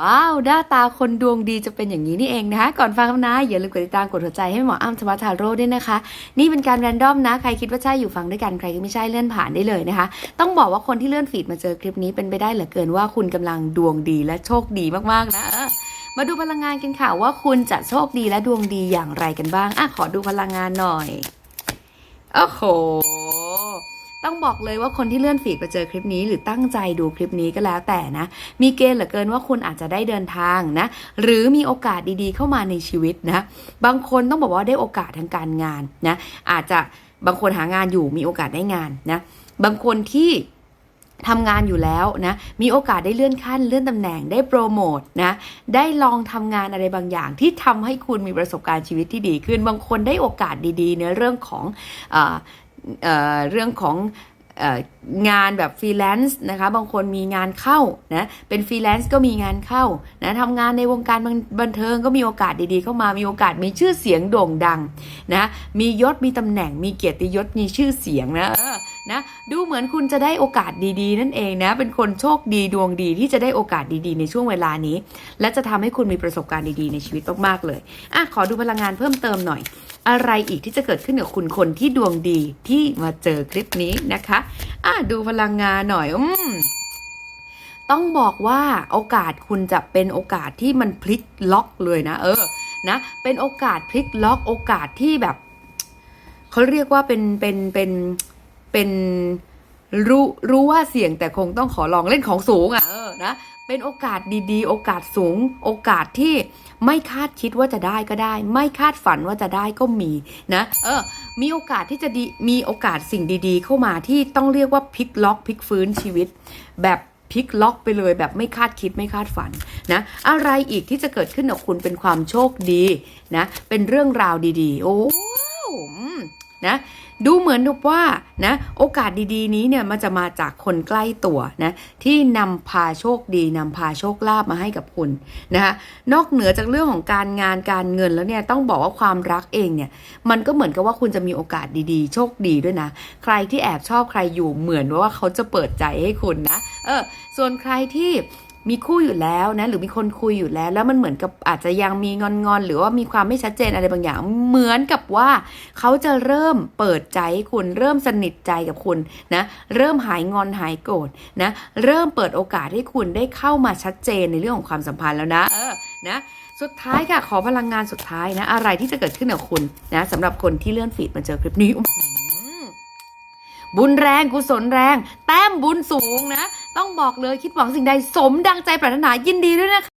ว้าวหน้าตาคนดวงดีจะเป็นอย่างนี้นี่เองนะคะ ก่อนฟังคำนะอย่าลืมกดติดตามกดหัวใจให้หมออ้ำธรรมทาโร่ด้วยนะคะ นี่เป็นการแรนดอมนะ ใครคิดว่าใช่อยู่ฟังด้วยกันใครที่ไม่ใช่เลื่อนผ่านได้เลยนะคะ ต้องบอกว่าคนที่เลื่อนฟีดมาเจอคลิปนี้เป็นไปได้เหลือเกินว่าคุณกำลังดวงดีและโชคดีมากๆนะมาดูพลังงานกันค่ะว่าคุณจะโชคดีและดวงดีอย่างไรกันบ้างอะขอดูพลังงานหน่อยโอ้โห ต้องบอกเลยว่าคนที่เลื่อนฟีดมาเจอคลิปนี้ หรือตั้งใจดูคลิปนี้ก็แล้วแต่นะ มีเกณฑ์เหลือเกินว่าคุณอาจจะได้เดินทางนะ หรือมีโอกาสดีๆเข้ามาในชีวิตนะ บางคนต้องบอกว่าได้โอกาสทางการงานนะ อาจจะบางคนหางานอยู่มีโอกาสได้งานนะ บางคนที่ทำงานอยู่แล้วนะ มีโอกาสได้เลื่อนขั้น เลื่อนตำแหน่ง ได้โปรโมทนะ ได้ลองทำงานอะไรบางอย่าง ที่ทำให้คุณมีประสบการณ์ชีวิตที่ดีขึ้น บางคนได้โอกาสดีๆในเรื่องของอ เเรื่องของงานแบบฟรีแลนซ์นะคะ บางคนมีงานเข้านะ เป็นฟรีแลนซ์ก็มีงานเข้านะทำงานในวงการบันบนเทิงก็มีโอกาสดีๆ เข้ามา มีโอกาสมีชื่อเสียงโด่งดังนะ มียศ มีตำแหน่ง มีเกียรติยศ มีชื่อเสียงนะนะ ดูเหมือนคุณจะได้โอกาสดีๆ นั่นเองนะ เป็นคนโชคดีดวงดีที่จะได้โอกาสดีๆ ในช่วงเวลานี้ และจะทำให้คุณมีประสบการณ์ดีๆ ในชีวิตมากๆเลย อะ ขอดูพลังงานเพิ่มเติมหน่อย อะไรอีกที่จะเกิดขึ้นกับคุณคนที่ดวงดีที่มาเจอคลิปนี้นะคะอะดูพลังงานหน่อย อืมต้องบอกว่าโอกาสคุณจะเป็นโอกาสที่มันพลิกล็อกเลยนะ เออ นะ เป็นโอกาสพลิกล็อกโอกาสที่แบบเขาเรียกว่าเป็นเป็นเป็นเป็น รู้รู้ว่าเสี่ยงแต่คงต้องขอลองเล่นของสูงอะ่ะเออนะเป็นโอกาสดีๆ โอกาสสูง โอกาสที่ไม่คาดคิดว่าจะได้ก็ได้ ไม่คาดฝันว่าจะได้ก็มีนะ เออ มีโอกาสที่จะดี มีโอกาสสิ่งดีๆ เข้ามาที่ต้องเรียกว่าพลิกล็อกพลิกฟื้นชีวิต แบบพลิกล็อกไปเลยแบบไม่คาดคิดไม่คาดฝันนะ อะไรอีกที่จะเกิดขึ้นกับคุณเป็นความโชคดีนะ เป็นเรื่องราวดีๆ โอ้ นะดูเหมือนว่านะโอกาสดีๆ นี้เนี่ยมันจะมาจากคนใกล้ตัวนะที่นำพาโชคดีนำพาโชคลาภมาให้กับคุณนะคะนอกเหนือจากเรื่องของการงานการเงินแล้วเนี่ยต้องบอกว่าความรักเองเนี่ยมันก็เหมือนกับว่าคุณจะมีโอกาสดีๆ โชคดีด้วยนะ ใครที่แอบชอบใครอยู่เหมือนว่าเขาจะเปิดใจให้คุณนะเออส่วนใครที่ มีคู่อยู่แล้วนะหรือมีคนคุยอยู่แล้ว แล้วมันเหมือนกับอาจจะยังมีงอนๆหรือว่ามีความไม่ชัดเจนอะไรบางอย่าง เหมือนกับว่าเขาจะเริ่มเปิดใจใคุณเริ่มสนิทใจกับคุณนะเริ่มหายงอนหายโกรธนะเริ่มเปิดโอกาสให้คุณได้เข้ามาชัดเจนในเรื่องของความสัมพันธ์แล้วนะเออนะสุดท้ายค่ะขอพลังงานสุดท้ายนะ อะไรที่จะเกิดขึ้นกับคุณนะสำหรับคนที่เลื่อนฟีดมาเจอคลิปนี้บุญแรงกุศลแรง แต้มบุญสูงนะ ต้องบอกเลยคิดหวังสิ่งใดสมดังใจปรารถนายินดีด้วยนะคะ